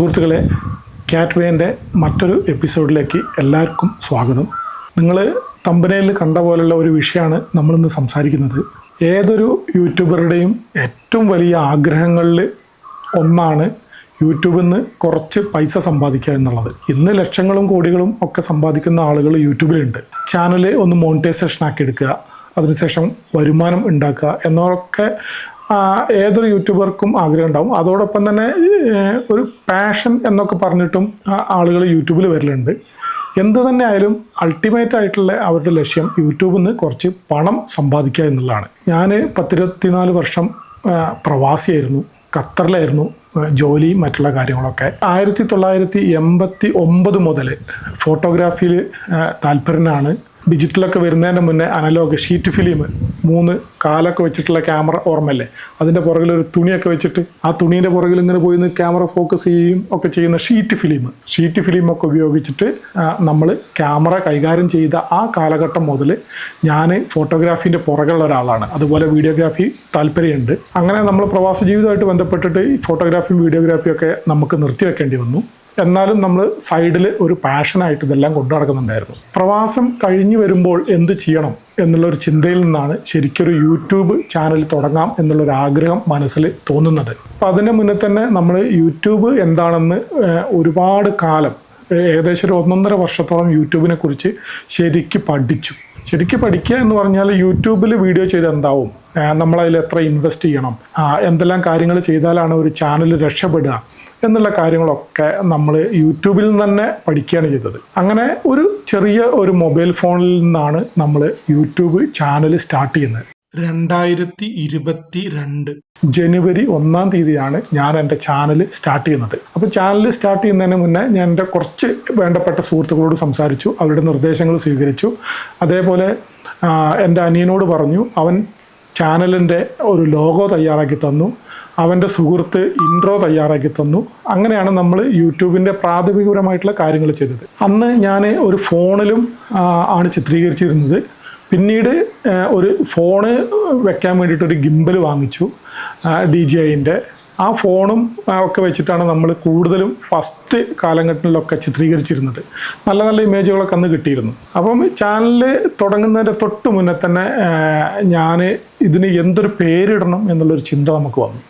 സുഹൃത്തുക്കളെ ക്യാറ്റ്വേന്റെ മറ്റൊരു എപ്പിസോഡിലേക്ക് എല്ലാവർക്കും സ്വാഗതം. നിങ്ങൾ തമ്പനയിൽ കണ്ട പോലുള്ള ഒരു വിഷയമാണ് നമ്മളിന്ന് സംസാരിക്കുന്നത്. ഏതൊരു യൂട്യൂബറുടെയും ഏറ്റവും വലിയ ആഗ്രഹങ്ങളിൽ ഒന്നാണ് യൂട്യൂബിൽ നിന്ന് കുറച്ച് പൈസ സമ്പാദിക്കുക എന്നുള്ളത്. ഇന്ന് ലക്ഷങ്ങളും കോടികളും ഒക്കെ സമ്പാദിക്കുന്ന ആളുകൾ യൂട്യൂബിലുണ്ട്. ചാനൽ ഒന്ന് മോണിറ്റൈസേഷൻ ആക്കി എടുക്കുക അതിനുശേഷം വരുമാനം ഉണ്ടാക്കുക എന്നൊക്കെ ഏതൊരു യൂട്യൂബർക്കും ആഗ്രഹം ഉണ്ടാവും അതോടൊപ്പം തന്നെ ഒരു പാഷൻ എന്നൊക്കെ പറഞ്ഞിട്ടും ആളുകൾ യൂട്യൂബിൽ വരലുണ്ട്. എന്ത് തന്നെ ആയാലും അൾട്ടിമേറ്റ് ആയിട്ടുള്ള അവരുടെ ലക്ഷ്യം യൂട്യൂബിൽ നിന്ന് കുറച്ച് പണം സമ്പാദിക്കുക എന്നുള്ളതാണ്. ഞാൻ പത്തിരുപത്തിനാല് വർഷം പ്രവാസിയായിരുന്നു. ഖത്തറിലായിരുന്നു ജോലി മറ്റുള്ള കാര്യങ്ങളൊക്കെ. ആയിരത്തി തൊള്ളായിരത്തി എൺപത്തി ഒമ്പത് മുതൽ ഫോട്ടോഗ്രാഫിയിൽ താല്പര്യനാണ് ഡിജിറ്റലൊക്കെ വരുന്നതിന് മുന്നേ അനലോഗ് ഷീറ്റ് ഫിലിം മൂന്ന് കാലൊക്കെ വെച്ചിട്ടുള്ള ക്യാമറ ഓർമ്മല്ലേ അതിന്റെ പുറകിൽ ഒരു തുണിയൊക്കെ വെച്ചിട്ട് ആ തുണീന്റെ പുറകിൽ ഇങ്ങനെ പോയി ക്യാമറ ഫോക്കസ് ചെയ്യുകയും ഒക്കെ ചെയ്യുന്ന ഷീറ്റ് ഫിലിം. ഷീറ്റ് ഫിലിം ഒക്കെ ഉപയോഗിച്ചിട്ട് നമ്മൾ ക്യാമറ കൈകാര്യം ചെയ്ത ആ കാലഘട്ടം മുതൽ ഞാൻ ഫോട്ടോഗ്രാഫീന്റെ പുറകുള്ള ഒരാളാണ്. അതുപോലെ വീഡിയോഗ്രാഫി താല്പര്യമുണ്ട്. അങ്ങനെ നമ്മൾ പ്രവാസ ജീവിതമായിട്ട് ബന്ധപ്പെട്ടിട്ട് ഈ ഫോട്ടോഗ്രാഫിയും വീഡിയോഗ്രാഫിയും ഒക്കെ നമുക്ക് നിർത്തി നിർത്തിവെക്കേണ്ടി വന്നു. എന്നാലും നമ്മൾ സൈഡിൽ ഒരു പാഷനായിട്ട് ഇതെല്ലാം കൊണ്ടു നടക്കുന്നുണ്ടായിരുന്നു. പ്രവാസം കഴിഞ്ഞു വരുമ്പോൾ എന്ത് ചെയ്യണം എന്നുള്ളൊരു ചിന്തയിൽ നിന്നാണ് ശരിക്കൊരു യൂട്യൂബ് ചാനൽ തുടങ്ങാം എന്നുള്ളൊരു ആഗ്രഹം മനസ്സിൽ തോന്നുന്നത്. അപ്പം അതിന് മുന്നേ തന്നെ നമ്മൾ യൂട്യൂബ് എന്താണെന്ന് ഒരുപാട് കാലം ഏകദേശം ഒരു ഒന്നൊന്നര വർഷത്തോളം യൂട്യൂബിനെ കുറിച്ച് ശരിക്ക് പഠിച്ചു. ശരിക്ക് പഠിക്കുക എന്ന് പറഞ്ഞാൽ യൂട്യൂബിൽ വീഡിയോ ചെയ്ത് എന്താവും? നമ്മളതിൽ എത്ര ഇൻവെസ്റ്റ് ചെയ്യണം? എന്തെല്ലാം കാര്യങ്ങൾ ചെയ്താലാണ് ഒരു ചാനൽ രക്ഷപ്പെടുക? എന്നുള്ള കാര്യങ്ങളൊക്കെ നമ്മൾ യൂട്യൂബിൽ നിന്ന് തന്നെ പഠിക്കുകയാണ് ചെയ്തത്. അങ്ങനെ ഒരു ചെറിയ ഒരു മൊബൈൽ ഫോണിൽ നിന്നാണ് നമ്മൾ യൂട്യൂബ് ചാനൽ സ്റ്റാർട്ട് ചെയ്യുന്നത്. രണ്ടായിരത്തി ഇരുപത്തി രണ്ട് ജനുവരി ഒന്നാം തീയതിയാണ് ഞാൻ എന്റെ ചാനൽ സ്റ്റാർട്ട് ചെയ്യുന്നത്. അപ്പോൾ ചാനൽ സ്റ്റാർട്ട് ചെയ്യുന്നതിന് മുന്നേ ഞാൻ എന്റെ കുറച്ച് വേണ്ടപ്പെട്ട സുഹൃത്തുക്കളോട് സംസാരിച്ചു. അവരുടെ നിർദ്ദേശങ്ങൾ സ്വീകരിച്ചു. അതേപോലെ എന്റെ അനിയനോട് പറഞ്ഞു അവൻ ചാനലിന്റെ ഒരു ലോഗോ തയ്യാറാക്കി തന്നു അവന്റെ സുഹൃത്ത് ഇൻട്രോ തയ്യാറാക്കി തന്നു. അങ്ങനെയാണ് നമ്മൾ യൂട്യൂബിന്റെ പ്രാഥമികപരമായിട്ടുള്ള കാര്യങ്ങൾ ചെയ്തത്. അന്ന് ഞാൻ ഒരു ഫോണിലും ആണ് ചിത്രീകരിച്ചിരുന്നത്. പിന്നീട് ഒരു ഫോണ് വെക്കാൻ വേണ്ടിയിട്ടൊരു ഗിംബൽ വാങ്ങിച്ചു ഡി ജി ഐന്റെ. ആ ഫോണും ഒക്കെ വെച്ചിട്ടാണ് നമ്മൾ കൂടുതലും ഫസ്റ്റ് കാലഘട്ടങ്ങളിലൊക്കെ ചിത്രീകരിച്ചിരുന്നത്. നല്ല നല്ല ഇമേജുകളൊക്കെ അന്ന് കിട്ടിയിരുന്നു. അപ്പം ചാനൽ തുടങ്ങുന്നതിന്റെ തൊട്ട് മുന്നേ തന്നെ ഞാൻ ഇതിന് എന്തൊരു പേരിടണം എന്നുള്ളൊരു ചിന്ത നമുക്ക് വന്നു.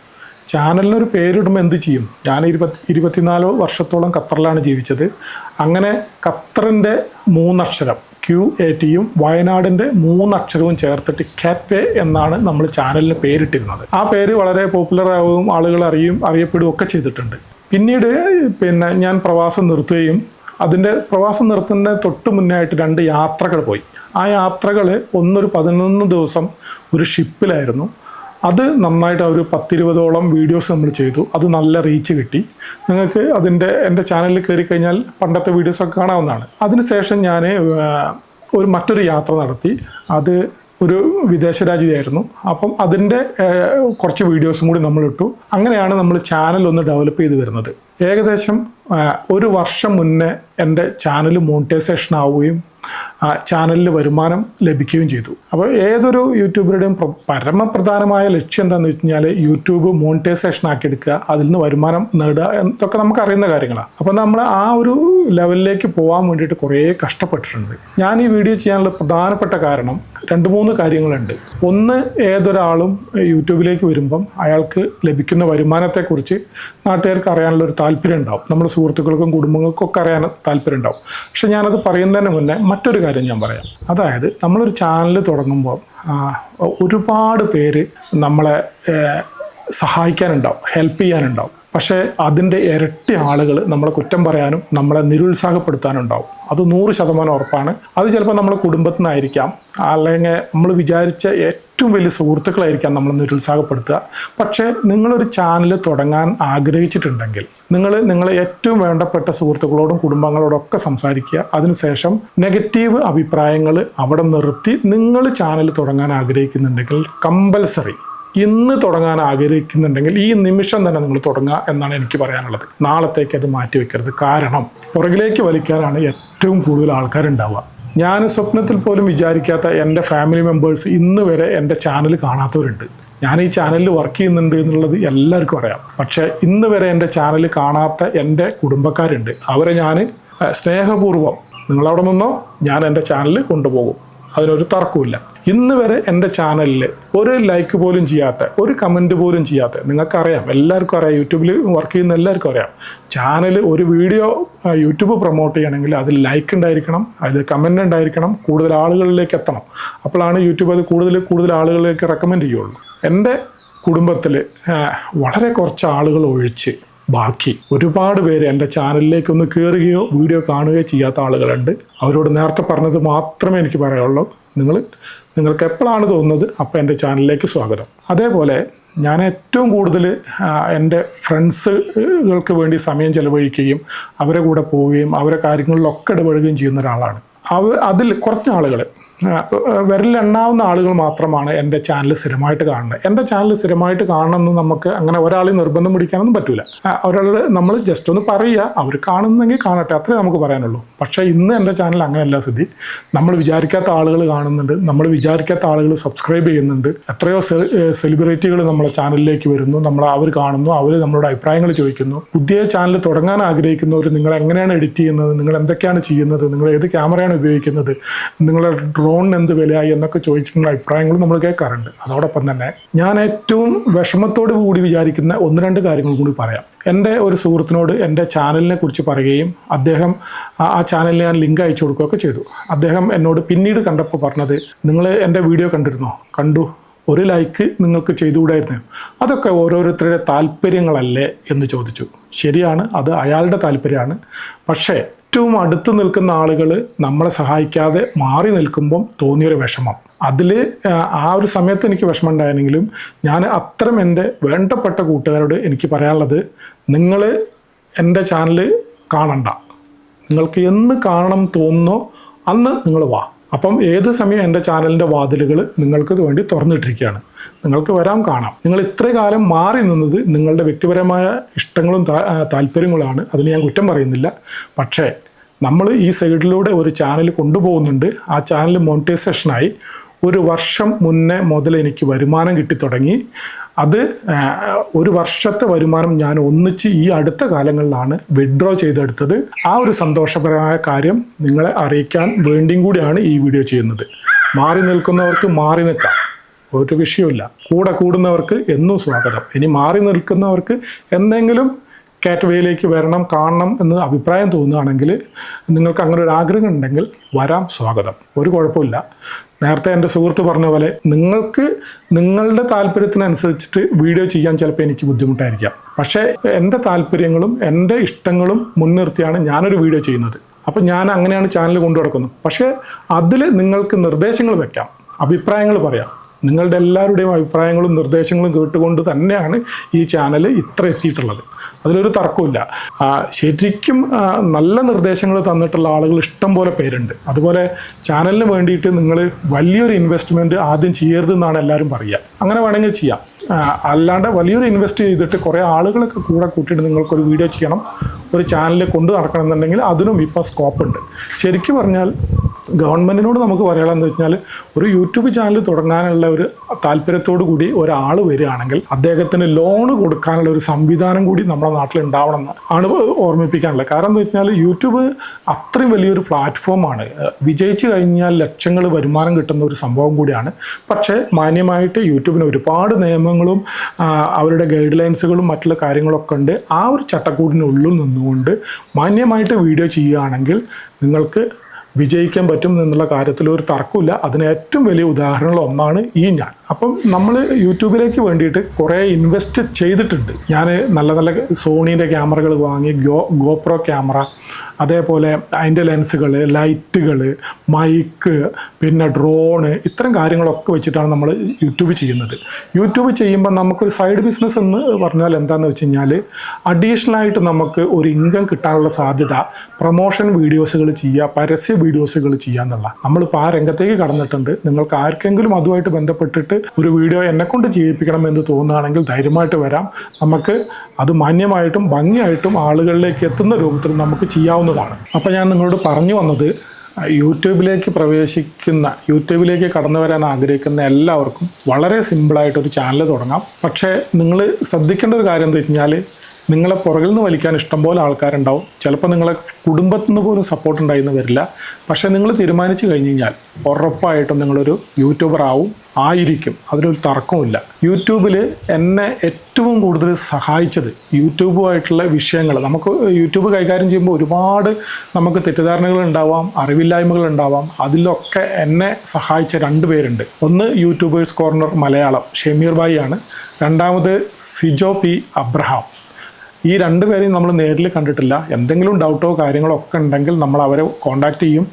ചാനലിനൊരു പേരിടുമ്പോൾ എന്ത് ചെയ്യും? ഞാൻ ഇരുപത്തി ഇരുപത്തിനാല് വർഷത്തോളം ഖത്തറിലാണ് ജീവിച്ചത്. അങ്ങനെ ഖത്തറിന്റെ മൂന്നക്ഷരം ക്യു എ ടിയും വയനാടിന്റെ മൂന്നക്ഷരവും ചേർത്തിട്ട് കാറ്റ്വേ എന്നാണ് നമ്മൾ ചാനലിന് പേരിട്ടിരുന്നത്. ആ പേര് വളരെ പോപ്പുലർ ആവുകയും ആളുകൾ അറിയും അറിയപ്പെടുകയും ഒക്കെ ചെയ്തിട്ടുണ്ട്. പിന്നീട് പിന്നെ ഞാൻ പ്രവാസം നിർത്തുകയും അതിന്റെ പ്രവാസം നിർത്തുന്ന തൊട്ട് മുന്നേ ആയിട്ട് രണ്ട് യാത്രകൾ പോയി. ആ യാത്രകൾ ഒന്നൊരു പതിനൊന്ന് ദിവസം ഒരു ഷിപ്പിലായിരുന്നു അത് നന്നായിട്ട് ഒരു പത്തിരുപതോളം വീഡിയോസ് നമ്മൾ ചെയ്തു. അത് നല്ല റീച്ച് കിട്ടി. നിങ്ങൾക്ക് അതിന്റെ എന്റെ ചാനലിൽ കയറി കഴിഞ്ഞാൽ പണ്ടത്തെ വീഡിയോസൊക്കെ കാണാവുന്നതാണ്. അതിനുശേഷം ഞാൻ ഒരു മറ്റൊരു യാത്ര നടത്തി. അത് ഒരു വിദേശ രാജ്യമായിരുന്നു അപ്പം അതിന്റെ കുറച്ച് വീഡിയോസും കൂടി നമ്മൾ ഇട്ടു അങ്ങനെയാണ് നമ്മൾ ചാനൽ ഒന്ന് ഡെവലപ്പ് ചെയ്ത് വരുന്നത്. ഏകദേശം ഒരു വർഷം മുന്നേ എന്റെ ചാനൽ മോണിറ്റൈസേഷൻ ആവുകയും ചാനലിൽ വരുമാനം ലഭിക്കുകയും ചെയ്തു. അപ്പോൾ ഏതൊരു യൂട്യൂബറുടെയും പരമപ്രധാനമായ ലക്ഷ്യം എന്താണെന്ന് വെച്ച് കഴിഞ്ഞാൽ യൂട്യൂബ് മോണിറ്റൈസേഷൻ ആക്കി എടുക്കുക അതിൽ നിന്ന് വരുമാനം നേടുക എന്നൊക്കെ നമുക്ക് അറിയുന്ന കാര്യങ്ങളാണ്. അപ്പോൾ നമ്മൾ ആ ഒരു ലെവലിലേക്ക് പോകാൻ വേണ്ടിയിട്ട് കുറേ കഷ്ടപ്പെട്ടിട്ടുണ്ട്. ഞാൻ ഈ വീഡിയോ ചെയ്യാനുള്ള പ്രധാനപ്പെട്ട കാരണം രണ്ട് മൂന്ന് കാര്യങ്ങളുണ്ട്. ഒന്ന് ഏതൊരാളും യൂട്യൂബിലേക്ക് വരുമ്പം അയാൾക്ക് ലഭിക്കുന്ന വരുമാനത്തെക്കുറിച്ച് നാട്ടുകാർക്ക് അറിയാനുള്ള ഒരു താല്പര്യം ഉണ്ടാവും. നമ്മുടെ സുഹൃത്തുക്കൾക്കും കുടുംബങ്ങൾക്കും ഒക്കെ അറിയാൻ താല്പര്യം ഉണ്ടാവും. പക്ഷെ ഞാനത് പറയുന്നതിന് മുന്നേ മറ്റൊരു കാര്യം ഞാൻ പറയാം. അതായത് നമ്മളൊരു ചാനൽ തുടങ്ങുമ്പോൾ ഒരുപാട് പേര് നമ്മളെ സഹായിക്കാനുണ്ടാവും ഹെൽപ്പ് ചെയ്യാനുണ്ടാവും. പക്ഷേ അതിന്റെ ഇരട്ടി ആളുകൾ നമ്മളെ കുറ്റം പറയാനും നമ്മളെ നിരുത്സാഹപ്പെടുത്താനും ഉണ്ടാവും അത് നൂറ് ശതമാനം ഉറപ്പാണ്. അത് ചിലപ്പോൾ നമ്മളെ കുടുംബത്തിൽ നിന്നായിരിക്കാം അല്ലെങ്കിൽ നമ്മൾ വിചാരിച്ച ഏറ്റവും വലിയ സുഹൃത്തുക്കളായിരിക്കാം നമ്മൾ നിരുത്സാഹപ്പെടുത്തുക. പക്ഷേ നിങ്ങളൊരു ചാനൽ തുടങ്ങാൻ ആഗ്രഹിച്ചിട്ടുണ്ടെങ്കിൽ നിങ്ങൾ നിങ്ങളെ ഏറ്റവും വേണ്ടപ്പെട്ട സുഹൃത്തുക്കളോടും കുടുംബങ്ങളോടൊക്കെ സംസാരിക്കുക. അതിനുശേഷം നെഗറ്റീവ് അഭിപ്രായങ്ങൾ അവിടെ നിർത്തി നിങ്ങൾ ചാനൽ തുടങ്ങാൻ ആഗ്രഹിക്കുന്നുണ്ടെങ്കിൽ കമ്പൽസറി ഇന്ന് തുടങ്ങാൻ ആഗ്രഹിക്കുന്നുണ്ടെങ്കിൽ ഈ നിമിഷം തന്നെ നിങ്ങൾ തുടങ്ങുക എന്നാണ് എനിക്ക് പറയാനുള്ളത്. നാളത്തേക്ക് അത് മാറ്റി വെക്കരുത്. കാരണം പുറകിലേക്ക് വലിക്കാനാണ് ഏറ്റവും കൂടുതൽ ആൾക്കാരുണ്ടാവുക. ഞാൻ സ്വപ്നത്തിൽ പോലും വിചാരിക്കാത്ത എന്റെ ഫാമിലി മെമ്പേഴ്സ് ഇന്ന് വരെ എന്റെ ചാനൽ കാണാത്തവരുണ്ട്. ഞാൻ ഈ ചാനലിൽ വർക്ക് ചെയ്യുന്നുണ്ട് എന്നുള്ളത് എല്ലാവർക്കും അറിയാം. പക്ഷേ ഇന്ന് വരെ എന്റെ ചാനൽ കാണാത്ത എന്റെ കുടുംബക്കാരുണ്ട്. അവരെ ഞാൻ സ്നേഹപൂർവം നിങ്ങളവിടെ നിന്നോ ഞാൻ എന്റെ ചാനൽ കൊണ്ടുപോകും. അതിനൊരു തർക്കമില്ല ഇന്ന് വരെ എന്റെ ചാനലിൽ ഒരു ലൈക്ക് പോലും ചെയ്യാത്ത ഒരു കമന്റ് പോലും ചെയ്യാത്ത നിങ്ങൾക്കറിയാം എല്ലാവർക്കും അറിയാം യൂട്യൂബിൽ വർക്ക് ചെയ്യുന്ന എല്ലാവർക്കും അറിയാം. ചാനൽ ഒരു വീഡിയോ യൂട്യൂബ് പ്രൊമോട്ട് ചെയ്യണമെങ്കിൽ അതിൽ ലൈക്ക് ഉണ്ടായിരിക്കണം അതിൽ കമന്റ് ഉണ്ടായിരിക്കണം കൂടുതൽ ആളുകളിലേക്ക് എത്തണം. അപ്പോഴാണ് യൂട്യൂബ് അത് കൂടുതൽ കൂടുതൽ ആളുകളിലേക്ക് റെക്കമെൻഡ് ചെയ്യുള്ളൂ. എന്റെ കുടുംബത്തിൽ വളരെ കുറച്ച് ആളുകൾ ഒഴിച്ച് ബാക്കി. ഒരുപാട് പേര് എന്റെ ചാനലിലേക്ക് ഒന്ന് കയറുകയോ വീഡിയോ കാണുകയോ ചെയ്യാത്ത ആളുകളുണ്ട്. അവരോട് നേരത്തെ പറഞ്ഞത് മാത്രമേ എനിക്ക് പറയുള്ളൂ നിങ്ങൾ നിങ്ങൾക്ക് എപ്പോഴാണ് തോന്നുന്നത് അപ്പോൾ എന്റെ ചാനലിലേക്ക് സ്വാഗതം. അതേപോലെ ഞാൻ ഏറ്റവും കൂടുതൽ എന്റെ ഫ്രണ്ട്സുകൾക്ക് വേണ്ടി സമയം ചെലവഴിക്കുകയും അവരെ കൂടെ പോവുകയും അവരെ കാര്യങ്ങളിലൊക്കെ ഇടപെടുകയും ചെയ്യുന്ന ഒരാളാണ്. അവ അതിൽ കുറച്ച് ആളുകൾ വിരലെണ്ണാവുന്ന ആളുകൾ മാത്രമാണ് എന്റെ ചാനൽ സ്ഥിരമായിട്ട് കാണുന്നത്. എന്റെ ചാനൽ സ്ഥിരമായിട്ട് കാണണമെന്ന് നമുക്ക് അങ്ങനെ ഒരാളെ നിർബന്ധം പിടിക്കാനൊന്നും പറ്റില്ല ഒരാൾ നമ്മൾ ജസ്റ്റ് ഒന്ന് പറയുക അവർ കാണുന്നെങ്കിൽ കാണട്ടെ അത്രേ നമുക്ക് പറയാനുള്ളൂ. പക്ഷേ ഇന്ന് എന്റെ ചാനൽ അങ്ങനെയല്ല സ്ഥിതി നമ്മൾ വിചാരിക്കാത്ത ആളുകൾ കാണുന്നുണ്ട് നമ്മൾ വിചാരിക്കാത്ത ആളുകൾ സബ്സ്ക്രൈബ് ചെയ്യുന്നുണ്ട്. എത്രയോ സെലിബ്രിറ്റികൾ നമ്മളെ ചാനലിലേക്ക് വരുന്നു നമ്മൾ അവർ കാണുന്നു അവർ നമ്മളോട് അഭിപ്രായങ്ങൾ ചോദിക്കുന്നു. പുതിയ ചാനൽ തുടങ്ങാൻ ആഗ്രഹിക്കുന്നവർ നിങ്ങൾ എങ്ങനെയാണ് എഡിറ്റ് ചെയ്യുന്നത് നിങ്ങൾ എന്തൊക്കെയാണ് ചെയ്യുന്നത് നിങ്ങൾ ഏത് ക്യാമറയാണ് ഉപയോഗിക്കുന്നത് നിങ്ങളുടെ ഡ്രോണിന് എന്ത് വിലയായി എന്നൊക്കെ ചോദിച്ചിട്ടുള്ള അഭിപ്രായങ്ങൾ നമ്മൾ കേൾക്കാറുണ്ട്. അതോടൊപ്പം തന്നെ ഞാൻ ഏറ്റവും വിഷമത്തോട് കൂടി വിചാരിക്കുന്ന ഒന്ന് രണ്ട് കാര്യങ്ങൾ കൂടി പറയാം. എന്റെ ഒരു സുഹൃത്തിനോട് എന്റെ ചാനലിനെ കുറിച്ച് പറയുകയും അദ്ദേഹം ആ- ചാനലിൽ ഞാൻ ലിങ്ക് അയച്ചു കൊടുക്കുകയൊക്കെ ചെയ്തു. അദ്ദേഹം എന്നോട് പിന്നീട് കണ്ടപ്പോൾ പറഞ്ഞത് നിങ്ങൾ എന്റെ വീഡിയോ കണ്ടിരുന്നോ? കണ്ടു. ഒരു ലൈക്ക് നിങ്ങൾക്ക് ചെയ്തുകൂടായിരുന്നു. അതൊക്കെ ഓരോരുത്തരുടെ താല്പര്യങ്ങളല്ലേ എന്ന് ചോദിച്ചു. ശരിയാണ് അത് അയാളുടെ താല്പര്യമാണ്. പക്ഷേ ഏറ്റവും അടുത്ത് നിൽക്കുന്ന ആളുകൾ നമ്മളെ സഹായിക്കാതെ മാറി നിൽക്കുമ്പം തോന്നിയൊരു വിഷമം. അതിൽ ആ ഒരു സമയത്ത് എനിക്ക് വിഷമം ഉണ്ടായിരുന്നെങ്കിലും ഞാൻ അത്തരം എന്റെ വേണ്ടപ്പെട്ട കൂട്ടുകാരോട് എനിക്ക് പറയാനുള്ളത് നിങ്ങൾ എന്റെ ചാനൽ കാണണ്ട. നിങ്ങൾക്ക് എന്ന് കാണണം തോന്നുന്നോ അന്ന് നിങ്ങൾ വാ. അപ്പം ഏത് സമയം എന്റെ ചാനലിന്റെ വാതിലുകൾ നിങ്ങൾക്ക് വേണ്ടി തുറന്നിട്ടിരിക്കുകയാണ്? നിങ്ങൾക്ക് വരാം കാണാം. നിങ്ങൾ ഇത്ര കാലം മാറി നിന്നത് നിങ്ങളുടെ വ്യക്തിപരമായ ഇഷ്ടങ്ങളും താല്പര്യങ്ങളാണ്. അതിന് ഞാൻ കുറ്റം പറയുന്നില്ല. പക്ഷേ നമ്മൾ ഈ സൈഡിലൂടെ ഒരു ചാനൽ കൊണ്ടുപോകുന്നുണ്ട്. ആ ചാനൽ മോണിറ്റൈസേഷനായി ഒരു വർഷം മുന്നേ മുതൽ എനിക്ക് വരുമാനം കിട്ടി തുടങ്ങി അത് ഒരു വർഷത്തെ വരുമാനം ഞാൻ ഒന്നിച്ച് ഈ അടുത്ത കാലങ്ങളിലാണ് വിഡ്രോ ചെയ്തെടുത്തത്. ആ ഒരു സന്തോഷപരമായ കാര്യം നിങ്ങളെ അറിയിക്കാൻ വേണ്ടിയും കൂടിയാണ് ഈ വീഡിയോ ചെയ്യുന്നത്. മാറി നിൽക്കുന്നവർക്ക് മാറി നിൽക്കാം. ഒരു വിഷയമില്ല കൂടെ കൂടുന്നവർക്ക് എന്നും സ്വാഗതം. ഇനി മാറി നിൽക്കുന്നവർക്ക് എന്തെങ്കിലും കാറ്റവേയിലേക്ക് വരണം കാണണം എന്ന് അഭിപ്രായം തോന്നുകയാണെങ്കിൽ നിങ്ങൾക്ക് അങ്ങനെ ഒരു ആഗ്രഹം ഉണ്ടെങ്കിൽ വരാം സ്വാഗതം. ഒരു കുഴപ്പമില്ല നേരത്തെ എന്റെ സുഹൃത്ത് പറഞ്ഞ പോലെ നിങ്ങൾക്ക് നിങ്ങളുടെ താല്പര്യത്തിനനുസരിച്ചിട്ട് വീഡിയോ ചെയ്യാൻ ചിലപ്പോൾ എനിക്ക് ബുദ്ധിമുട്ടായിരിക്കാം. പക്ഷേ എന്റെ താല്പര്യങ്ങളും എന്റെ ഇഷ്ടങ്ങളും മുൻനിർത്തിയാണ് ഞാനൊരു വീഡിയോ ചെയ്യുന്നത്. അപ്പം ഞാൻ അങ്ങനെയാണ് ചാനൽ കൊണ്ടു നടക്കുന്നത് പക്ഷേ അതിൽ നിങ്ങൾക്ക് നിർദ്ദേശങ്ങൾ വെക്കാം അഭിപ്രായങ്ങൾ പറയാം. നിങ്ങളുടെ എല്ലാവരുടെയും അഭിപ്രായങ്ങളും നിർദ്ദേശങ്ങളും കേട്ടുകൊണ്ട് തന്നെയാണ് ഈ ചാനൽ ഇത്ര എത്തിയിട്ടുള്ളത്. അതിലൊരു തർക്കമില്ല ശരിക്കും നല്ല നിർദ്ദേശങ്ങൾ തന്നിട്ടുള്ള ആളുകൾ ഇഷ്ടം പോലെ പേരുണ്ട്. അതുപോലെ ചാനലിന് വേണ്ടിയിട്ട് നിങ്ങൾ വലിയൊരു ഇൻവെസ്റ്റ്മെന്റ് ആദ്യം ചെയ്യരുതെന്നാണ് എല്ലാവരും പറയുക. അങ്ങനെ വേണമെങ്കിൽ ചെയ്യാം. അല്ലാണ്ട് വലിയൊരു ഇൻവെസ്റ്റ് ചെയ്തിട്ട് കുറേ ആളുകളൊക്കെ കൂടെ കൂട്ടിയിട്ട് നിങ്ങൾക്കൊരു വീഡിയോ ചെയ്യണം. ഒരു ചാനൽ കൊണ്ടു നടക്കണം എന്നുണ്ടെങ്കിൽ അതിനും ഇപ്പോൾ സ്കോപ്പ് ഉണ്ട്. ശരിക്കും പറഞ്ഞാൽ ഗവൺമെന്റിനോട് നമുക്ക് പറയാനുള്ളത് വെച്ചാൽ ഒരു യൂട്യൂബ് ചാനൽ തുടങ്ങാനുള്ള ഒരു താല്പര്യത്തോടു കൂടി ഒരാൾ വരികയാണെങ്കിൽ അദ്ദേഹത്തിന് ലോൺ കൊടുക്കാനുള്ള ഒരു സംവിധാനം കൂടി നമ്മുടെ നാട്ടിൽ ഉണ്ടാവണം ആണ് ഓർമ്മിപ്പിക്കാനുള്ളത്. കാരണം എന്ന് വെച്ചാൽ യൂട്യൂബ് അത്രയും വലിയൊരു പ്ലാറ്റ്ഫോമാണ് വിജയിച്ചു കഴിഞ്ഞാൽ ലക്ഷങ്ങൾ വരുമാനം കിട്ടുന്ന ഒരു സംഭവം കൂടിയാണ്. പക്ഷേ മാന്യമായിട്ട് യൂട്യൂബിന് ഒരുപാട് നിയമങ്ങളും അവരുടെ ഗൈഡ് ലൈൻസുകളും മറ്റുള്ള കാര്യങ്ങളൊക്കെ ഉണ്ട്. ആ ഒരു ചട്ടക്കൂടിനുള്ളിൽ നിന്നുകൊണ്ട് മാന്യമായിട്ട് വീഡിയോ ചെയ്യുകയാണെങ്കിൽ നിങ്ങൾക്ക് വിജയിക്കാൻ പറ്റും എന്നുള്ള കാര്യത്തിൽ ഒരു തർക്കമില്ല. അതിന് ഏറ്റവും വലിയ ഉദാഹരണങ്ങൾ ഒന്നാണ് ഈ ഞാൻ. അപ്പം നമ്മൾ യൂട്യൂബിലേക്ക് വേണ്ടിയിട്ട് കുറേ ഇൻവെസ്റ്റ് ചെയ്തിട്ടുണ്ട്. ഞാൻ നല്ല നല്ല സോണീന്റെ ക്യാമറകൾ വാങ്ങി ഗോ ഗോപ്രോ ക്യാമറ അതേപോലെ അതിന്റെ ലെൻസുകൾ ലൈറ്റുകൾ മൈക്ക് പിന്നെ ഡ്രോണ് ഇത്തരം കാര്യങ്ങളൊക്കെ വെച്ചിട്ടാണ് നമ്മൾ യൂട്യൂബ് ചെയ്യുന്നത്. യൂട്യൂബ് ചെയ്യുമ്പോൾ നമുക്കൊരു സൈഡ് ബിസിനസ് എന്ന് പറഞ്ഞാൽ എന്താണെന്ന് വെച്ച് കഴിഞ്ഞാൽ അഡീഷണലായിട്ട് നമുക്ക് ഒരു ഇൻകം കിട്ടാനുള്ള സാധ്യത പ്രൊമോഷൻ വീഡിയോസുകൾ ചെയ്യുക പരസ്യ വീഡിയോസുകൾ ചെയ്യുക എന്നുള്ള നമ്മളിപ്പോൾ ആ രംഗത്തേക്ക് കടന്നിട്ടുണ്ട്. നിങ്ങൾക്ക് ആർക്കെങ്കിലും അതുമായിട്ട് ബന്ധപ്പെട്ടിട്ട് ഒരു വീഡിയോ എന്നെ കൊണ്ട് ചെയ്യിപ്പിക്കണം എന്ന് തോന്നുകയാണെങ്കിൽ ധൈര്യമായിട്ട് വരാം. നമുക്ക് അത് മാന്യമായിട്ടും ഭംഗിയായിട്ടും ആളുകളിലേക്ക് എത്തുന്ന രൂപത്തിൽ നമുക്ക് ചെയ്യാവുന്നതാണ്. അപ്പോൾ ഞാൻ നിങ്ങളോട് പറഞ്ഞു വന്നത് യൂട്യൂബിലേക്ക് പ്രവേശിക്കുന്ന യൂട്യൂബിലേക്ക് കടന്നു വരാൻ ആഗ്രഹിക്കുന്ന എല്ലാവർക്കും വളരെ സിമ്പിളായിട്ടൊരു ചാനൽ തുടങ്ങാം. പക്ഷേ നിങ്ങൾ ശ്രദ്ധിക്കേണ്ട ഒരു കാര്യം എന്താ വെച്ചാൽ നിങ്ങളെ പുറകിൽ നിന്ന് വലിക്കാൻ ഇഷ്ടംപോലെ ആൾക്കാരുണ്ടാവും. ചിലപ്പോൾ നിങ്ങളെ കുടുംബത്തിൽ നിന്ന് പോലും സപ്പോർട്ട് ഉണ്ടായിരുന്നു വരില്ല. പക്ഷേ നിങ്ങൾ തീരുമാനിച്ചു കഴിഞ്ഞ് കഴിഞ്ഞാൽ ഉറപ്പായിട്ടും നിങ്ങളൊരു യൂട്യൂബർ ആവും ആയിരിക്കും. അതിലൊരു തർക്കമില്ല യൂട്യൂബിൽ എന്നെ ഏറ്റവും കൂടുതൽ സഹായിച്ചത് യൂട്യൂബുമായിട്ടുള്ള വിഷയങ്ങൾ. നമുക്ക് യൂട്യൂബ് കൈകാര്യം ചെയ്യുമ്പോൾ ഒരുപാട് നമുക്ക് തെറ്റിദ്ധാരണകൾ ഉണ്ടാവാം അറിവില്ലായ്മകൾ ഉണ്ടാവാം. അതിലൊക്കെ എന്നെ സഹായിച്ച രണ്ട് പേരുണ്ട്. ഒന്ന് യൂട്യൂബേഴ്സ് കോർണർ മലയാളം ഷമീർ ബായി ആണ്. രണ്ടാമത് സിജോ പി അബ്രഹാം. ഈ രണ്ട് പേരെയും നമ്മൾ നേരിൽ കണ്ടിട്ടില്ല. എന്തെങ്കിലും ഡൗട്ടോ കാര്യങ്ങളോ ഒക്കെ ഉണ്ടെങ്കിൽ നമ്മൾ അവരെ കോണ്ടാക്ട് ചെയ്യും.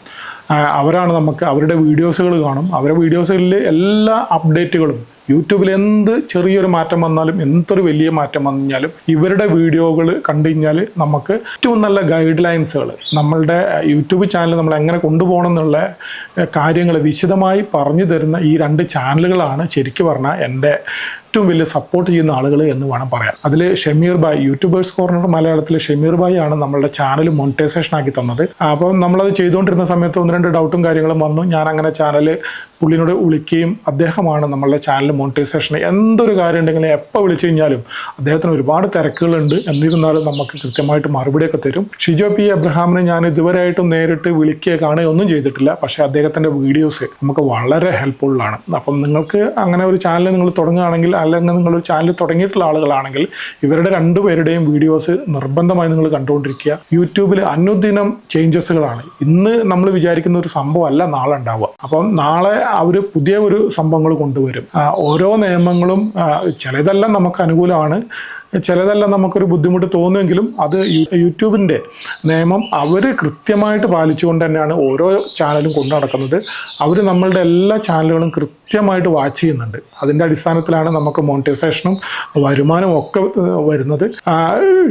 അവരാണ് നമുക്ക് അവരുടെ വീഡിയോസുകൾ കാണും. അവരുടെ വീഡിയോസുകളിൽ എല്ലാ അപ്ഡേറ്റുകളും യൂട്യൂബിൽ എന്ത് ചെറിയൊരു മാറ്റം വന്നാലും എന്തൊരു വലിയ മാറ്റം വന്നാലും ഇവരുടെ വീഡിയോകൾ കണ്ടു കഴിഞ്ഞാൽ നമുക്ക് ഏറ്റവും നല്ല ഗൈഡ് ലൈൻസുകൾ നമ്മളുടെ യൂട്യൂബ് ചാനൽ നമ്മൾ എങ്ങനെ കൊണ്ടുപോകണം എന്നുള്ള കാര്യങ്ങൾ വിശദമായി പറഞ്ഞു തരുന്ന ഈ രണ്ട് ചാനലുകളാണ് ശരിക്കും പറഞ്ഞാൽ എന്റെ ഏറ്റവും വലിയ സപ്പോർട്ട് ചെയ്യുന്ന ആളുകൾ എന്ന് വേണം പറയാം അതിൽ ഷമീർ ബായ് യൂട്യൂബേഴ്സ് കോർണർ മലയാളത്തിൽ ഷമീർ ബായ് ആണ് നമ്മളുടെ ചാനൽ മോണിറ്റൈസേഷൻ ആക്കി തന്നത്. അപ്പം നമ്മളത് ചെയ്തുകൊണ്ടിരുന്ന സമയത്ത് ഒന്ന് രണ്ട് ഡൗട്ടും കാര്യങ്ങളും വന്നു. ഞാൻ അങ്ങനെ ചാനൽ പുള്ളിനോട് വിളിക്കുകയും അദ്ദേഹമാണ് നമ്മളുടെ ചാനൽ മോണിറ്റൈസേഷൻ എന്തൊരു കാര്യം ഉണ്ടെങ്കിലും എപ്പോൾ വിളിച്ചു കഴിഞ്ഞാലും അദ്ദേഹത്തിന് ഒരുപാട് തിരക്കുകളുണ്ട്. എന്നിരുന്നാലും നമുക്ക് കൃത്യമായിട്ട് മറുപടിയൊക്കെ തരും. ഷിജോ പി അബ്രഹാമിനെ ഞാൻ ഇതുവരെയായിട്ടും നേരിട്ട് വിളിക്കുക കാണുക ഒന്നും ചെയ്തിട്ടില്ല. പക്ഷേ അദ്ദേഹത്തിന്റെ വീഡിയോസ് നമുക്ക് വളരെ ഹെൽപ്ഫുള്ളാണ് അപ്പം നിങ്ങൾക്ക് അങ്ങനെ ഒരു ചാനൽ നിങ്ങൾ തുടങ്ങുകയാണെങ്കിൽ അല്ലെങ്കിൽ നിങ്ങളൊരു ചാനൽ തുടങ്ങിയിട്ടുള്ള ആളുകളാണെങ്കിൽ ഇവരുടെ രണ്ടുപേരുടെയും വീഡിയോസ് നിർബന്ധമായി നിങ്ങൾ കണ്ടുകൊണ്ടിരിക്കുക. യൂട്യൂബിൽ അനുദിനം ചേഞ്ചസുകളാണ് ഇന്ന് നമ്മൾ വിചാരിക്കുന്ന ഒരു സംഭവമല്ല നാളെ ഉണ്ടാവുക. അപ്പം നാളെ അവർ പുതിയ ഒരു സംഭവങ്ങൾ കൊണ്ടുവരും. ഓരോ നിയമങ്ങളും ചിലതെല്ലാം നമുക്ക് അനുകൂലമാണ്. ചിലതെല്ലാം നമുക്കൊരു ബുദ്ധിമുട്ട് തോന്നുമെങ്കിലും അത് യൂട്യൂബിന്റെ നിയമം അവർ കൃത്യമായിട്ട് പാലിച്ചുകൊണ്ട് തന്നെയാണ് ഓരോ ചാനലും കൊണ്ടു നടക്കുന്നത്. അവർ നമ്മളുടെ എല്ലാ ചാനലുകളും കൃത്യമായിട്ട് വാച്ച് ചെയ്യുന്നുണ്ട്. അതിന്റെ അടിസ്ഥാനത്തിലാണ് നമുക്ക് മോണിറ്റൈസേഷനും വരുമാനവും ഒക്കെ വരുന്നത്.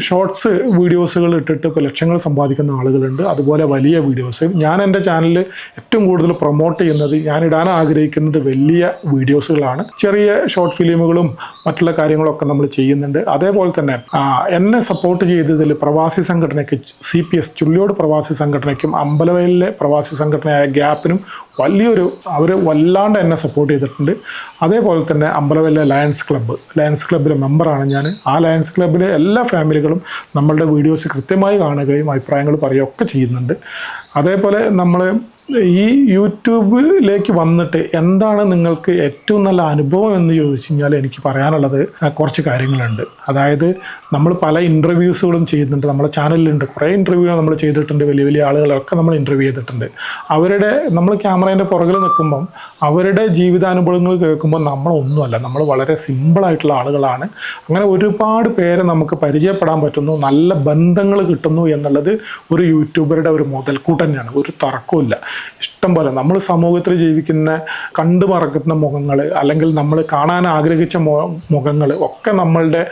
ഷോർട്സ് വീഡിയോസുകൾ ഇട്ടിട്ട് ഇപ്പോൾ ലക്ഷങ്ങൾ സമ്പാദിക്കുന്ന ആളുകളുണ്ട്. അതുപോലെ വലിയ വീഡിയോസ് ഞാൻ എന്റെ ചാനലിൽ ഏറ്റവും കൂടുതൽ പ്രൊമോട്ട് ചെയ്യുന്നത് ഞാൻ ഇടാൻ ആഗ്രഹിക്കുന്നത് വലിയ വീഡിയോസുകളാണ് ചെറിയ ഷോർട്ട് ഫിലിമുകളും മറ്റുള്ള കാര്യങ്ങളൊക്കെ നമ്മൾ ചെയ്യുന്നുണ്ട്. അതേപോലെ തന്നെ എന്നെ സപ്പോർട്ട് ചെയ്തതിൽ പ്രവാസി സംഘടനയ്ക്ക് സി പി എസ് ചുള്ളിയോട് പ്രവാസി സംഘടനയ്ക്കും അമ്പലവയലിലെ പ്രവാസി സംഘടനയായ ഗ്യാപ്പിനും വലിയൊരു അവർ വല്ലാണ്ട് എന്നെ സപ്പോർട്ട് ചെയ്തിട്ടുണ്ട്. അതേപോലെ തന്നെ അമ്പലവയലിലെ ലയൺസ് ക്ലബ്ബ് ലയൺസ് ക്ലബ്ബിലെ മെമ്പറാണ് ഞാൻ ആ ലയൺസ് ക്ലബ്ബിലെ എല്ലാ ഫാമിലികളും നമ്മളുടെ വീഡിയോസ് കൃത്യമായി കാണുകയും അഭിപ്രായങ്ങൾ പറയുകയൊക്കെ ചെയ്യുന്നുണ്ട്. അതേപോലെ നമ്മൾ ഈ യൂട്യൂബിലേക്ക് വന്നിട്ട് എന്താണ് നിങ്ങൾക്ക് ഏറ്റവും നല്ല അനുഭവം എന്ന് ചോദിച്ചു കഴിഞ്ഞാൽ എനിക്ക് പറയാനുള്ളത് കുറച്ച് കാര്യങ്ങളുണ്ട്. അതായത് നമ്മൾ പല ഇന്റർവ്യൂസുകളും ചെയ്യുന്നുണ്ട്. നമ്മുടെ ചാനലിലുണ്ട് കുറേ ഇന്റർവ്യൂ നമ്മൾ ചെയ്തിട്ടുണ്ട്. വലിയ വലിയ ആളുകളൊക്കെ നമ്മൾ ഇന്റർവ്യൂ ചെയ്തിട്ടുണ്ട്. അവരുടെ നമ്മൾ ക്യാമറേന്റെ പുറകിൽ നിൽക്കുമ്പം അവരുടെ ജീവിതാനുഭവങ്ങൾ കേൾക്കുമ്പോൾ നമ്മളൊന്നുമല്ല നമ്മൾ വളരെ സിമ്പിളായിട്ടുള്ള ആളുകളാണ്. അങ്ങനെ ഒരുപാട് പേരെ നമുക്ക് പരിചയപ്പെടാൻ പറ്റുന്നു. നല്ല ബന്ധങ്ങൾ കിട്ടുന്നു എന്നുള്ളത് ഒരു യൂട്യൂബറുടെ ഒരു മുതൽക്കൂട്ട് തന്നെയാണ്. ഒരു തർക്കമില്ല ഇഷ്ടം പോലെ. നമ്മൾ സമൂഹത്തിൽ ജീവിക്കുന്ന കണ്ടു മറക്കുന്ന മുഖങ്ങൾ അല്ലെങ്കിൽ നമ്മൾ കാണാൻ ആഗ്രഹിച്ച മുഖങ്ങൾ ഒക്കെ നമ്മളുടെ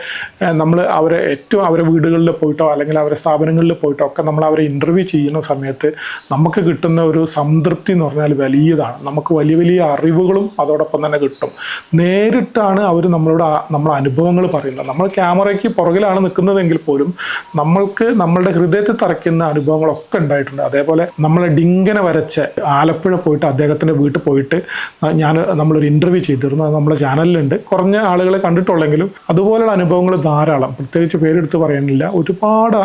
നമ്മൾ അവരെ ഏറ്റവും അവരെ വീടുകളിൽ പോയിട്ടോ അല്ലെങ്കിൽ അവരെ സ്ഥാപനങ്ങളിൽ പോയിട്ടോ ഒക്കെ നമ്മൾ അവരെ ഇന്റർവ്യൂ ചെയ്യുന്ന സമയത്ത് നമുക്ക് കിട്ടുന്ന ഒരു സംതൃപ്തി എന്ന് പറഞ്ഞാൽ വലിയതാണ്. നമുക്ക് വലിയ വലിയ അറിവുകളും അതോടൊപ്പം തന്നെ കിട്ടും. നേരിട്ടാണ് അവർ നമ്മളോട് നമ്മുടെ അനുഭവങ്ങൾ പറയുന്നത്. നമ്മൾ ക്യാമറയ്ക്ക് പുറകിലാണ് നിൽക്കുന്നതെങ്കിൽ പോലും നമ്മൾക്ക് നമ്മളുടെ ഹൃദയത്തിൽ തറയ്ക്കുന്ന അനുഭവങ്ങളൊക്കെ ഉണ്ടായിട്ടുണ്ട്. അതേപോലെ നമ്മളെ ഡിങ്കനെ വരച്ച ആലപ്പുഴ പോയിട്ട് അദ്ദേഹത്തിന്റെ വീട്ടിൽ പോയിട്ട് ഞാൻ നമ്മളൊരു ഇന്റർവ്യൂ ചെയ്തിരുന്നു. അത് നമ്മുടെ ചാനലിലുണ്ട് കുറഞ്ഞ ആളുകളെ കണ്ടിട്ടുള്ളെങ്കിലും അതുപോലെയുള്ള അനുഭവങ്ങൾ ധാരാളം. പ്രത്യേകിച്ച് പേരെടുത്ത് പറയാനില്ല. ഒരുപാട്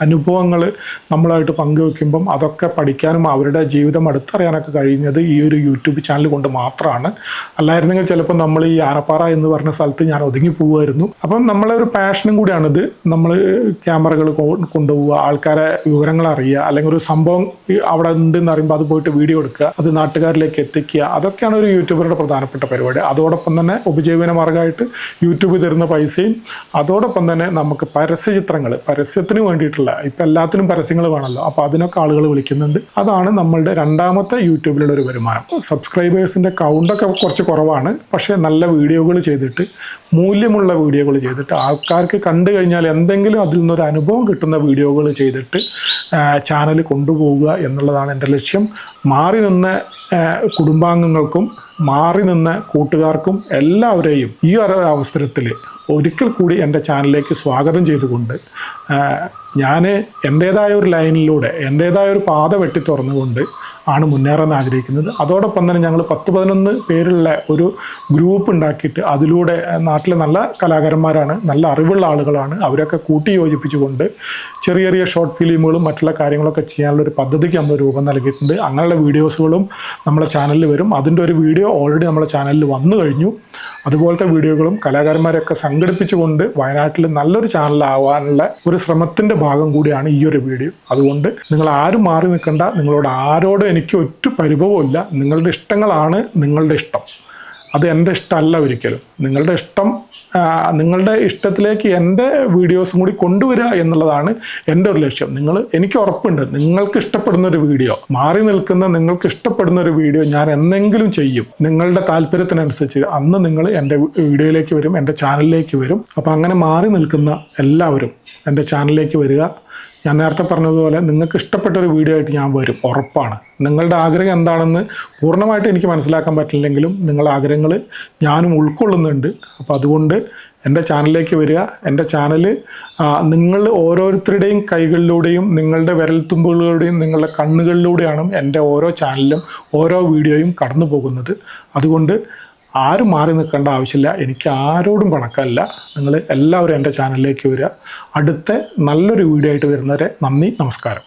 അനുഭവങ്ങൾ നമ്മളായിട്ട് പങ്കുവെക്കുമ്പം അതൊക്കെ പഠിക്കാനും അവരുടെ ജീവിതം അടുത്തറിയാനൊക്കെ കഴിഞ്ഞത് ഈ ഒരു യൂട്യൂബ് ചാനൽ കൊണ്ട് മാത്രമാണ് അല്ലായിരുന്നെങ്കിൽ ചിലപ്പോൾ നമ്മൾ ഈ ആനപ്പാറ എന്ന് പറഞ്ഞ സ്ഥലത്ത് ഞാൻ ഒതുങ്ങി പോവുമായിരുന്നു. അപ്പം നമ്മളെ ഒരു പാഷനും കൂടിയാണിത്. നമ്മൾ ക്യാമറകൾ കൊണ്ടുപോവുക ആൾക്കാരെ വിവരങ്ങൾ അറിയുക അല്ലെങ്കിൽ ഒരു സംഭവം അവിടെ ഉണ്ടെന്ന് അറിയുമ്പോൾ അത് പോയിട്ട് വീഡിയോ എടുക്കുക അത് നാട്ടുകാരിലേക്ക് എത്തിക്കുക. അതൊക്കെയാണ് ഒരു യൂട്യൂബറുടെ പ്രധാനപ്പെട്ട പരിപാടി. അതോടൊപ്പം തന്നെ ഉപജീവന മാർഗമായിട്ട് യൂട്യൂബ് തരുന്ന പൈസയും അതോടൊപ്പം തന്നെ നമുക്ക് പരസ്യ ചിത്രങ്ങൾ പരസ്യത്തിന് വേണ്ടിയിട്ടുള്ള ഇപ്പം എല്ലാത്തിനും പരസ്യങ്ങൾ വേണമല്ലോ. അപ്പോൾ അതിനൊക്കെ ആളുകൾ വിളിക്കുന്നുണ്ട്. അതാണ് നമ്മളുടെ രണ്ടാമത്തെ യൂട്യൂബിലുള്ള ഒരു വരുമാനം. സബ്സ്ക്രൈബേഴ്സിന്റെ കൗണ്ടൊക്കെ കുറച്ച് കുറവാണ്. പക്ഷേ നല്ല വീഡിയോകൾ ചെയ്തിട്ട് മൂല്യമുള്ള വീഡിയോകൾ ചെയ്തിട്ട് ആൾക്കാർക്ക് കണ്ടു കഴിഞ്ഞാൽ എന്തെങ്കിലും അതിൽ നിന്നൊരു അനുഭവം കിട്ടുന്ന വീഡിയോകൾ ചെയ്തിട്ട് ചാനൽ കൊണ്ടുപോകുക എന്നുള്ളതാണ് എന്റെ ലക്ഷ്യം. മാറി നിന്ന കുടുംബാംഗങ്ങൾക്കും മാറി നിന്ന കൂട്ടുകാർക്കും എല്ലാവരെയും ഈ ഒരു അവസരത്തിൽ ഒരിക്കൽ കൂടി എന്റെ ചാനലിലേക്ക് സ്വാഗതം ചെയ്തുകൊണ്ട് ഞാൻ എന്റേതായ ഒരു ലൈനിലൂടെ എന്റേതായ ഒരു പാത വെട്ടി തുറന്നുകൊണ്ട് ആണ് മുന്നേറാൻ ആഗ്രഹിക്കുന്നത്. അതോടൊപ്പം തന്നെ ഞങ്ങൾ പത്ത് പതിനൊന്ന് പേരുള്ള ഒരു ഗ്രൂപ്പ് ഉണ്ടാക്കിയിട്ട് അതിലൂടെ നാട്ടിലെ നല്ല കലാകാരന്മാരാണ് നല്ല അറിവുള്ള ആളുകളാണ് അവരൊക്കെ കൂട്ടി യോജിപ്പിച്ചുകൊണ്ട് ചെറിയ ചെറിയ ഷോർട്ട് ഫിലിമുകളും മറ്റുള്ള കാര്യങ്ങളൊക്കെ ചെയ്യാനുള്ള ഒരു പദ്ധതിക്ക് നമ്മൾ രൂപം നൽകിയിട്ടുണ്ട്. അങ്ങനെയുള്ള വീഡിയോസുകളും നമ്മുടെ ചാനലിൽ വരും. അതിന്റെ ഒരു വീഡിയോ ഓൾറെഡി നമ്മുടെ ചാനലിൽ വന്നു കഴിഞ്ഞു. അതുപോലത്തെ വീഡിയോകളും കലാകാരന്മാരെയൊക്കെ സംഘടിപ്പിച്ചുകൊണ്ട് വയനാട്ടിൽ നല്ലൊരു ചാനലാവാനുള്ള ഒരു ശ്രമത്തിന്റെ ഭാഗം കൂടിയാണ് ഈ ഒരു വീഡിയോ. അതുകൊണ്ട് നിങ്ങൾ ആരും മാറി നിൽക്കണ്ട. നിങ്ങളോട് ആരോടും എനിക്ക് ഒറ്റ പരിഭവമില്ല നിങ്ങളുടെ ഇഷ്ടങ്ങളാണ് നിങ്ങളുടെ ഇഷ്ടം. അത് എന്റെ ഇഷ്ടമല്ല ഒരിക്കലും. നിങ്ങളുടെ ഇഷ്ടം നിങ്ങളുടെ ഇഷ്ടത്തിലേക്ക് എന്റെ വീഡിയോസും കൂടി കൊണ്ടുവരിക എന്നുള്ളതാണ് എന്റെ ഒരു ലക്ഷ്യം. നിങ്ങൾ എനിക്ക് ഉറപ്പുണ്ട് നിങ്ങൾക്ക് ഇഷ്ടപ്പെടുന്ന ഒരു വീഡിയോ മാറി നിൽക്കുന്ന നിങ്ങൾക്ക് ഇഷ്ടപ്പെടുന്ന ഒരു വീഡിയോ ഞാൻ എന്തെങ്കിലും ചെയ്യും. നിങ്ങളുടെ താല്പര്യത്തിനനുസരിച്ച് അന്ന് നിങ്ങൾ എന്റെ വീഡിയോയിലേക്ക് വരും എന്റെ ചാനലിലേക്ക് വരും. അപ്പോൾ അങ്ങനെ മാറി നിൽക്കുന്ന എല്ലാവരും എന്റെ ചാനലിലേക്ക് വരിക. ഞാൻ നേരത്തെ പറഞ്ഞതുപോലെ നിങ്ങൾക്ക് ഇഷ്ടപ്പെട്ട ഒരു വീഡിയോ ആയിട്ട് ഞാൻ വരും ഉറപ്പാണ്. നിങ്ങളുടെ ആഗ്രഹം എന്താണെന്ന് പൂർണമായിട്ട് എനിക്ക് മനസ്സിലാക്കാൻ പറ്റില്ലെങ്കിലും നിങ്ങളുടെ ആഗ്രഹങ്ങൾ ഞാനും ഉൾക്കൊള്ളുന്നുണ്ട്. അപ്പോൾ അതുകൊണ്ട് എന്റെ ചാനലിലേക്ക് വരിക. എന്റെ ചാനൽ നിങ്ങൾ ഓരോരുത്തരുടെയും കൈകളിലൂടെയും നിങ്ങളുടെ വിരൽത്തുമ്പുകളിലൂടെയും നിങ്ങളുടെ കണ്ണുകളിലൂടെയാണ് എന്റെ ഓരോ ചാനലും ഓരോ വീഡിയോയും കടന്നു പോകുന്നത് അതുകൊണ്ട് ആരും മാറി നിൽക്കേണ്ട ആവശ്യമില്ല. എനിക്ക് ആരോടും കണക്കല്ല നിങ്ങൾ എല്ലാവരും എന്റെ ചാനലിലേക്ക് വരിക. അടുത്ത നല്ലൊരു വീഡിയോ ആയിട്ട് വരുന്നവരെ നന്ദി നമസ്കാരം.